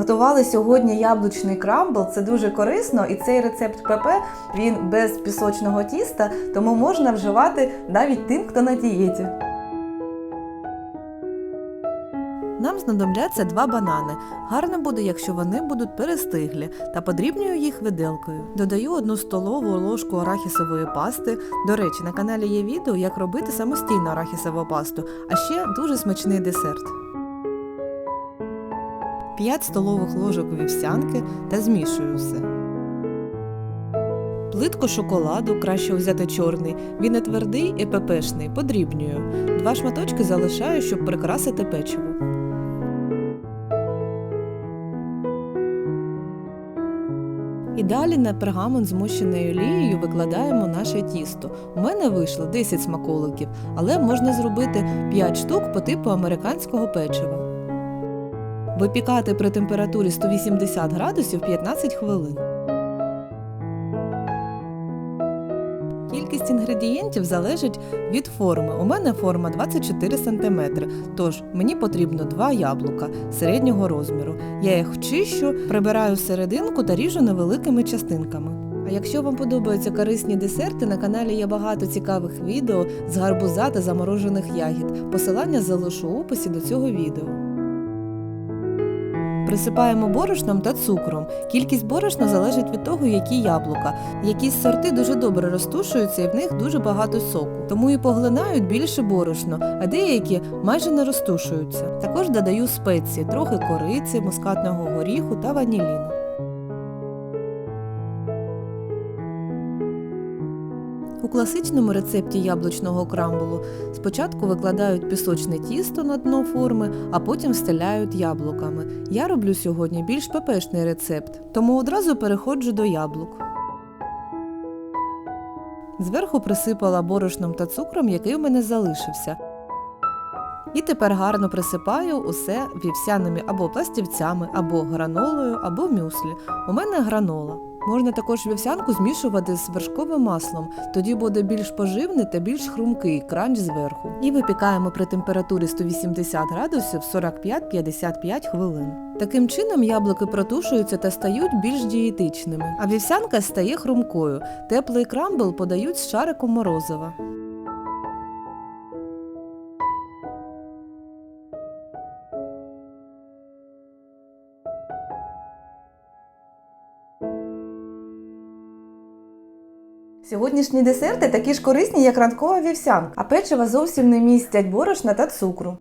Готували сьогодні яблучний крамбл. Це дуже корисно, і цей рецепт ПП він без пісочного тіста, тому можна вживати навіть тим, хто на дієті. Нам знадобляться два банани. Гарно буде, якщо вони будуть перестиглі, та подрібнюю їх виделкою. Додаю одну столову ложку арахісової пасти. До речі, на каналі є відео, як робити самостійну арахісову пасту, а ще дуже смачний десерт. 5 столових ложок вівсянки та змішую все. Плитку шоколаду краще взяти чорний. Він не твердий і пепешний, подрібнюю. Два шматочки залишаю, щоб прикрасити печиво. І далі на пергамент змощений олією викладаємо наше тісто. У мене вийшло 10 смаколиків, але можна зробити 5 штук по типу американського печива. Випікати при температурі 180 градусів 15 хвилин. Кількість інгредієнтів залежить від форми. У мене форма 24 см, тож мені потрібно 2 яблука середнього розміру. Я їх чищу, прибираю серединку та ріжу невеликими частинками. А якщо вам подобаються корисні десерти, на каналі є багато цікавих відео з гарбуза та заморожених ягід. Посилання залишу у описі до цього відео. Присипаємо борошном та цукром. Кількість борошна залежить від того, які яблука. Якісь сорти дуже добре розтушуються і в них дуже багато соку, тому і поглинають більше борошно, а деякі майже не розтушуються. Також додаю спеції, трохи кориці, мускатного горіху та ваніліну. У класичному рецепті яблучного крамбулу спочатку викладають пісочне тісто на дно форми, а потім встеляють яблуками. Я роблю сьогодні більш пепешний рецепт, тому одразу переходжу до яблук. Зверху присипала борошном та цукром, який у мене залишився. І тепер гарно присипаю усе вівсяними або пластівцями, або гранолою, або мюслі. У мене гранола. Можна також вівсянку змішувати з вершковим маслом, тоді буде більш поживний та більш хрумкий кранч зверху. І випікаємо при температурі 180 градусів 45-55 хвилин. Таким чином яблуки протушуються та стають більш дієтичними, а вівсянка стає хрумкою. Теплий крамбл подають з шариком морозива. Сьогоднішні десерти такі ж корисні, як ранкова вівсянка, а печива зовсім не містять борошна та цукру.